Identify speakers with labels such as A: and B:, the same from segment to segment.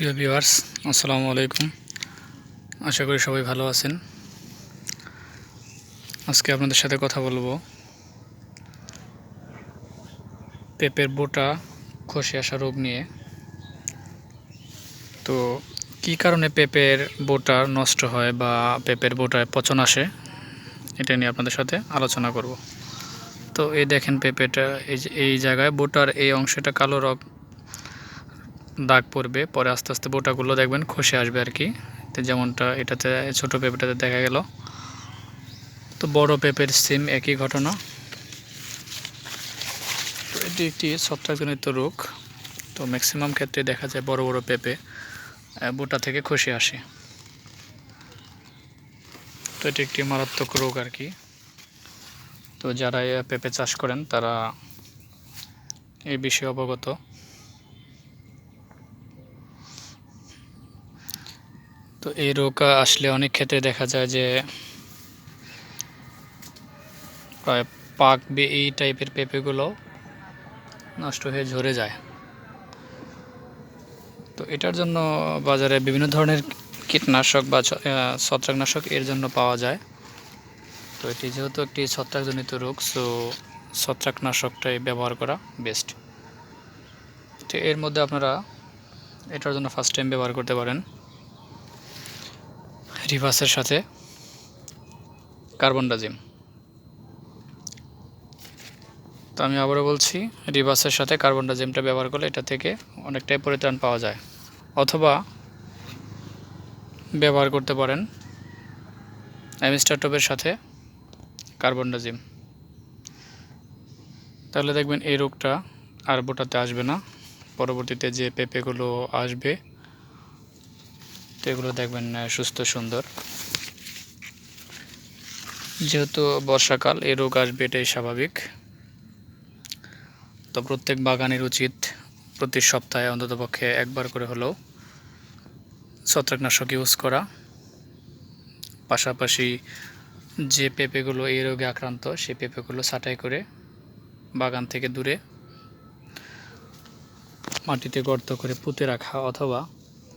A: প্রিয় ভিউয়ার্স, আসসালামু আলাইকুম। আশা করি সবাই ভালো আছেন। আজকে আপনাদের সাথে কথা বলব। পেঁপের বোটা, খসে আসা রোগ নিয়ে। তো কি কারণে পেঁপের বোটা নষ্ট হয় বা পেঁপের বোটায় পচন আসে? এটা নিয়ে আপনাদের সাথে আলোচনা করব। তো এই দেখেন পেঁপেটা, এই জায়গায় বোটার এই অংশটা কালো রং দাগ পড়বে, পরে আস্তে আস্তে বোটাগুলো দেখবেন খসে আসবে আর কি। তো যেমনটা এটাতে, ছোট পেঁপেটাতে দেখা গেল। তো বড় পেঁপের সিম, একই ঘটনা। তো এটি একটি ছত্রাকজনিত রোগ। তো ম্যাক্সিমাম ক্ষেত্রে দেখা যায় বড় বড় পেঁপে বোটা থেকে খসে আসে। তো এটি একটি মারাত্মক রোগ আর কি। তো যারা পেঁপে চাষ করেন, তারা এই বিষয়ে অবগত। তো এই রোগ আসলে অনেক ক্ষেত্রে দেখা যায় যে প্রায় পাক বে এই টাইপের পেঁপেগুলো নষ্ট হয়ে ঝরে যায়। তো এটার জন্য বাজারে বিভিন্ন ধরনের কীটনাশক বা ছত্রাকনাশক এর জন্য পাওয়া যায়। তো এটি যেহেতু একটি ছত্রাকজনিত রোগ সো ছত্রাকনাশকটাই ব্যবহার করা বেস্ট তো এর মধ্যে আপনারা এটার জন্য ফার্স্ট টাইম ব্যবহার করতে পারেন। রিভার্সের সাথে কার্বন ডাজিম। তো আমি আবারও বলছি, রিভার্সের সাথে কার্বন ডাজিমটা ব্যবহার করলে এটা থেকে অনেকটাই পরিত্রাণ পাওয়া যায়। অথবা ব্যবহার করতে পারেন অ্যামিস্টারটপের সাথে কার্বন ডাজিম। তাহলে দেখবেন এই রোগটা আর বোটাতে আসবে না। পরবর্তীতে যে পেঁপেগুলো আসবে তো এগুলো দেখবেন সুস্থ, সুন্দর। যেহেতু বর্ষাকাল, এই রোগ আসবে এটাই স্বাভাবিক। তো প্রত্যেক বাগানের উচিত প্রতি সপ্তাহে অন্ততপক্ষে একবার করে হলেও ছত্রাকনাশক ইউজ করা। পাশাপাশি যে পেঁপেগুলো এই রোগে আক্রান্ত, সেই পেঁপেগুলো ছাঁটাই করে বাগান থেকে দূরে মাটিতে গর্ত করে পুঁতে রাখা অথবা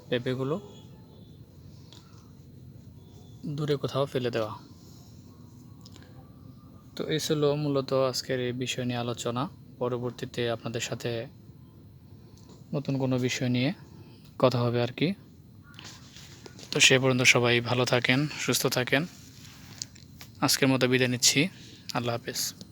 A: পেঁপেগুলো দূরে কোথাও ফেলে দেওয়া। তো এই ছিল মূলত আজকের এই বিষয় নিয়ে আলোচনা। পরবর্তীতে আপনাদের সাথে নতুন কোনো বিষয় নিয়ে কথা হবে আর কি। তো সে পর্যন্ত সবাই ভালো থাকেন, সুস্থ থাকেন। আজকের মতো বিদায় নিচ্ছি। আল্লাহ হাফেজ।